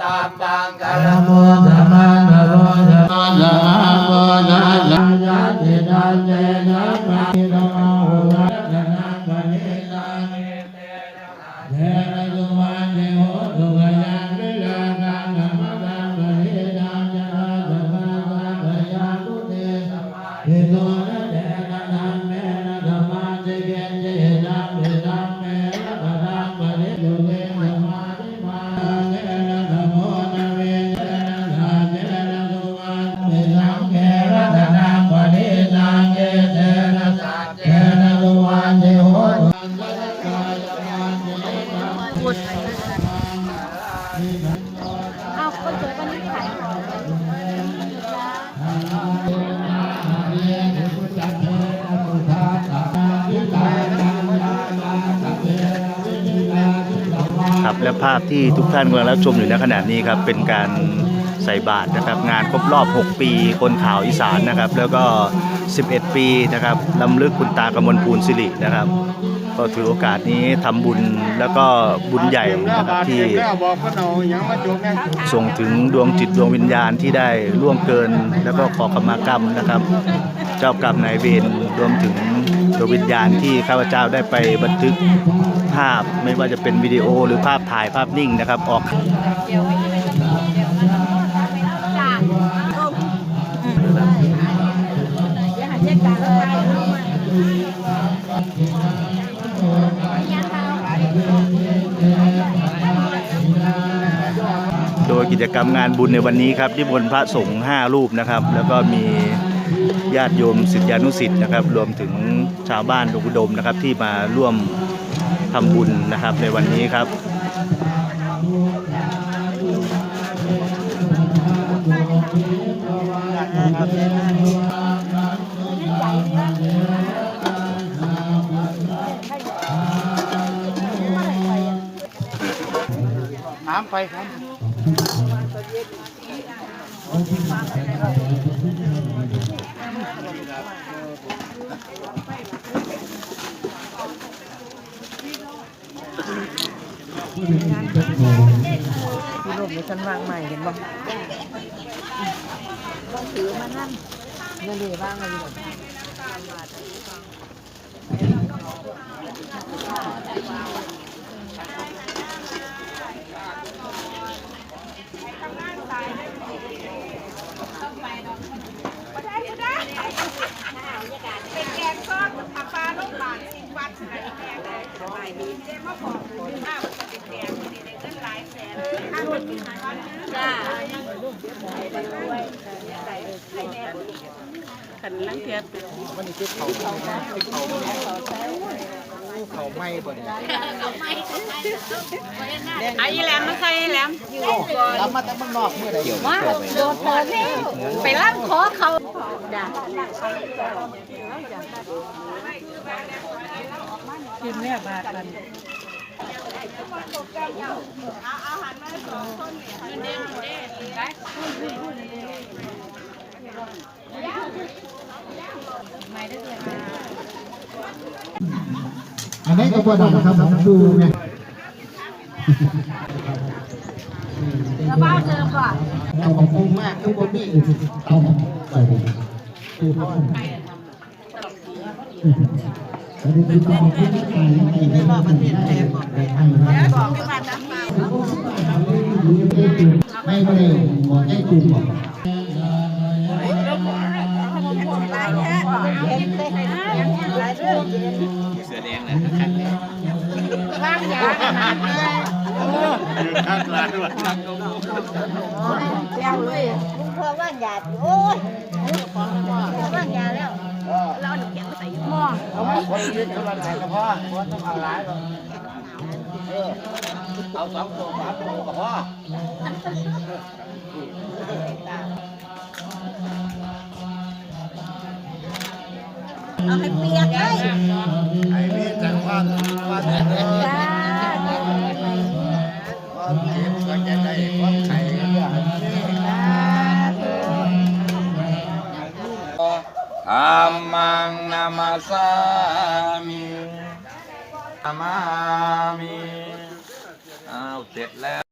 ตา ครับและภาพที่ทุกท่านกำลังรับชมอยู่ในขณะนี้ครับเป็นการใส่บาตรนะครับงานครบรอบ 6 ปีคนข่าวอีสานนะครับ แล้วก็ 11 ปีนะครับลำลึกคุณตากำมลภูลสิรินะครับ ก็ถือโอกาสนี้ทำบุญแล้วก็บุญใหญ่นะครับที่ส่งถึงดวงจิตดวงวิญญาณที่ได้ล่วงเกิน แล้วก็ขอขมากรรมนะครับ เจ้ากรรมนายเวรรวมถึง ดวงวิญญาณที่ข้าพเจ้าได้ไปบันทึกภาพไม่ว่าจะเป็นวิดีโอหรือภาพถ่ายภาพนิ่งนะครับ ออกโดยกิจกรรมงานบุญในวันนี้ครับที่บนพระสงฆ์5รูปนะครับ แล้วก็มี ญาติโยมศิษยานุศิษย์นะครับรวมถึงชาวบ้านดงอุดมนะครับที่มาร่วมทำบุญนะครับในวันนี้ครับถามไปครับ พี่ลมในชั้นวางใหม่เห็นบ่ต้องถือมานั่นเงินเดือบ้างเลยเป็นแกงส้มผักปลาลูกบาทสิบวันาดแรกเลย สบายดีได้มาบอกคุณข้าวจะเป็นแดงวันนี้ได้เงินหลายแสนข้าวคนขายวันจ้าขันลังเทียบมันนี่คือเขาเขาเขาเขาไม่บ่เนี่ยไอ้แหลมมาใส่แหลมรับมาแต่มืองนอกเมื่อใดเดี๋ยวว่าโดนเธอแล้วไปล่างขอเขาด่า กินเนี่ยบาทมันอันนี้ก็บ่ได้ครับผมดูไงแล้วบ้านเจอก่อนเราขอบคุณมากทุกคนที่เอาไปคือพ่ออันนี้คือความคิดที่ขายในในรอบประเทศไทยบอกในไทยนะบอกที่บ้านนะ ไม่ไม่ได้บอกให้กลุ่มบอกว่างยาขนาดเลยข้างร้าด้วยแก้วเลยลุงพ่อว่างยาโอ้ยว่างยาแเคนยึดคนละไหนก็พอคนต้องเอาลายเออเอาสองตัวสามตัวก็พอเอาให้เปียกเลยไอ้พี่จังว่าว่าอเจ็บก็จะได้ความไข่ก็จะหายธรรมังนามาสา มามีอ้าวเสร็จแล้ว